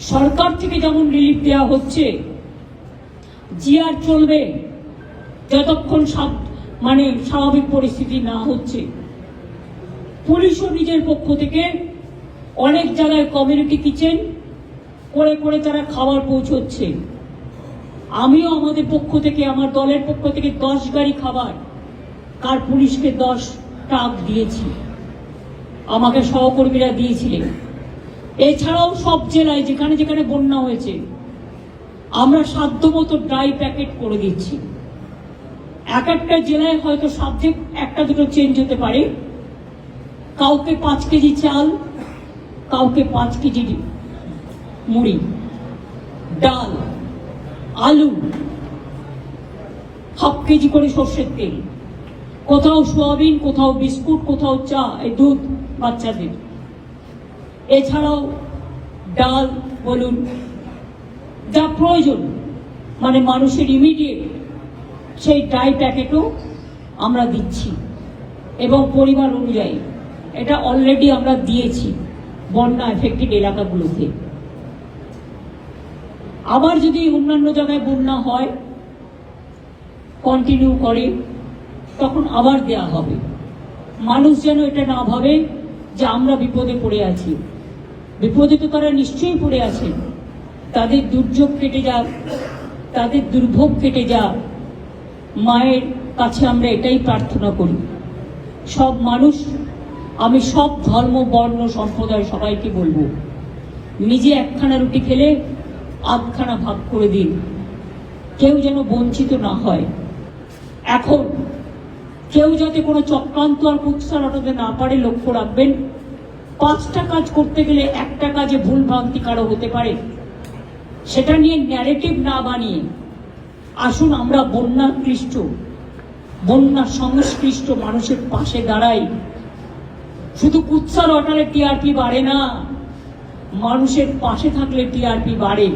সরকার থেকে যেমন রিলিফ দেওয়া হচ্ছে জিআর চলবে, যতক্ষণ সব- মানে স্বাভাবিক পরিস্থিতি না হচ্ছে। পুলিশও নিজের পক্ষ থেকে অনেক জায়গায় কমিউনিটি কিচেন করে করে তারা খাবার পৌঁছচ্ছে। আমিও আমাদের পক্ষ থেকে, আমার দলের পক্ষ থেকে দশ গাড়ি খাবার, কার পুলিশকে দশ ট্রাক দিয়েছি। আমাকে সহকর্মীরা দিয়েছিলেন। এছাড়াও সব জেলায় যেখানে যেখানে বন্যা হয়েছে, আমরা সাধ্যমতো ড্রাই প্যাকেট করে দিচ্ছি। এক একটা জেলায় হয়তো সাবজেক্ট একটা দুটো চেঞ্জ হতে পারে। কাউকে পাঁচ কেজি চাল, কাউকে পাঁচ কেজি মুড়ি, ডাল, আলু, হাফ কেজি করে সর্ষের তেল। কোথাও সোয়াবিন, কোথাও বিস্কুট, কোথাও চা, এই দুধ বাচ্চাদের। এছাড়াও ডাল বলুন যা প্রয়োজন মানে মানুষের ইমিডিয়েট সেই ড্রাই প্যাকেটও আমরা দিচ্ছি এবং পরিবার অনুযায়ী। এটা অলরেডি আমরা দিয়েছি বন্যা এফেক্টেড এলাকাগুলোতে। আবার যদি অন্যান্য জায়গায় বন্যা হয় কন্টিনিউ করে, তখন আবার দেয়া হবে। মানুষ যেন এটা না ভাবে যে আমরা বিপদে পড়ে আছি। বিপদে তো তারা নিশ্চয়ই পড়ে আছেন তাদের দুর্যোগ কেটে যাক, তাদের দুর্ভোগ কেটে যাক। মায়ের কাছে আমরা এটাই প্রার্থনা করি। সব মানুষ, আমি সব ধর্ম, বর্ণ, সম্প্রদায় সবাইকে বলব, নিজে একখানা রুটি খেলে আধখানা ভাগ করে দিন। কেউ যেন বঞ্চিত না হয়। এখন কেউ যাতে কোনো চক্রান্ত আর কুৎসা রটাতে না পারে, লক্ষ্য রাখবেন। পাঁচটা কাজ করতে গেলে একটা কাজে ভুল ভ্রান্তি কারও হতে পারে। সেটা নিয়ে ন্যারেটিভ না বানিয়ে আসুন আমরা বন্যা ক্লিষ্ট বন্যা সংশ্লিষ্ট মানুষের পাশে দাঁড়াই। শুধু কুৎসা রটালে টিআরপি বাড়ে না, মানুষের পাশে থাকলে টিআরপি বাড়ে।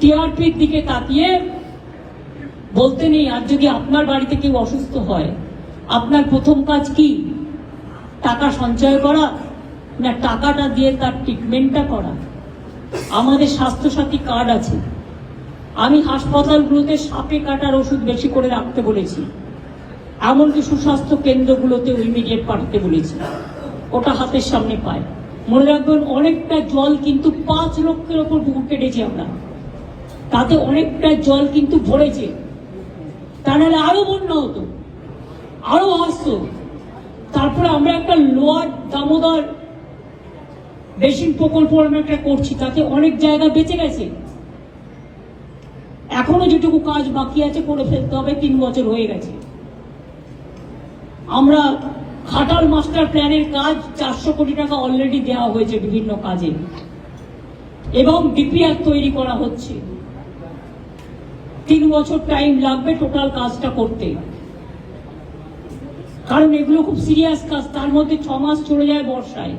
টিআরপির দিকে তাকিয়ে বলতে নেই, আর যদি আপনার বাড়িতে কেউ অসুস্থ হয়, আপনার প্রথম কাজ কি? টাকা সঞ্চয় করা না টাকাটা দিয়ে তার ট্রিটমেন্টটা করা। আমাদের স্বাস্থ্যসাথী কার্ড আছে। আমি হাসপাতালগুলোতে সাপে কাটার ওষুধ বেশি করে রাখতে বলেছি। এমনকি সুস্বাস্থ্য কেন্দ্রগুলোতে ইমিডিয়েট পাঠাতে বলেছি। ওটা হাতের সামনে পায়। মনে রাখবেন, অনেকটা জল কিন্তু পাঁচ লক্ষের ওপর পুকুর কেটেছি আমরা। তাতে অনেকটা জল কিন্তু ভরেছে। তা নাহলে আরও বন্যা হতো, আরও আসতো। তারপরে আমরা একটা লোয়ার দামোদর বেসিন প্রকল্প আমরা একটা করছি, তাতে অনেক জায়গা বেঁচে গেছে। এখনও যেটুকু কাজ বাকি আছে, করে ফেলতে হবে, তিন বছর হয়ে গেছে। আমরা খাটাল মাস্টার প্ল্যানের কাজ চারশো কোটি টাকা অলরেডি দেওয়া হয়েছে বিভিন্ন কাজে। এবং ডিপিআর তৈরি করা হচ্ছে। তিন বছর টাইম লাগবে টোটাল কাজটা করতে। কারণ এগুলো খুব সিরিয়াস কাজ, তার মধ্যে ছ মাস চলে যায় বর্ষায়।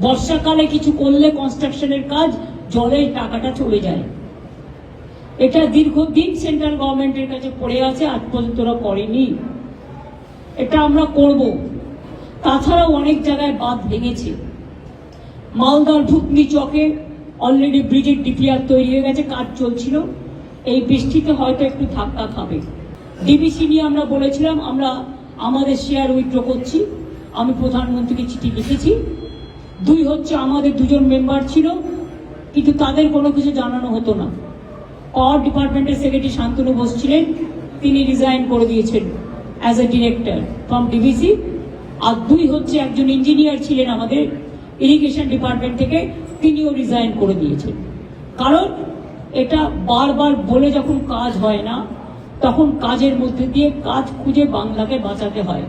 বর্ষাকালে কিছু করলে কনস্ট্রাকশনের কাজ জলের টাকাটা চলে যায়। এটা দীর্ঘদিন সেন্ট্রাল গভর্নমেন্টের কাছে পড়ে আছে, আজ পর্যন্ত ওরা করেনি। এটা আমরা করব। তাছাড়াও অনেক জায়গায় বাঁধ ভেঙেছে। মালদার ভুতনি চকে অলরেডি ব্রিজের ডিপিআর তৈরি হয়ে গেছে, কাজ চলছিল। এই বৃষ্টিতে হয়তো একটু ধাক্কা খাবে। ডিবিসি নিয়ে আমরা বলেছিলাম, আমরা আমাদের শেয়ার উইথড্র করছি। আমি প্রধানমন্ত্রীকে চিঠি লিখেছি। দুই হচ্ছে আমাদের দুজন মেম্বার ছিল, কিন্তু তাদের কোনো কিছু জানানো হতো না। পাওয়ার ডিপার্টমেন্টের সেক্রেটারি শান্তনু বোস ছিলেন, তিনি রিজাইন করে দিয়েছেন as a director from DBC আর দুই হচ্ছে একজন ইঞ্জিনিয়ার ছিলেন আমাদের ইরিগেশন ডিপার্টমেন্ট থেকে, তিনিও রিজাইন করে দিয়েছেন। কারণ এটা বারবার বলে যখন কাজ হয় না তখন কাজের মধ্যে দিয়ে কাজ খুঁজে বাংলাকে বাঁচাতে হয়।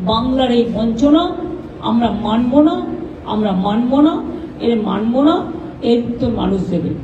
বাংলার এই বঞ্চনা আমরা মানব না, আমরা মানব না, এর মানব না, এর উত্তর মানুষ দেবে।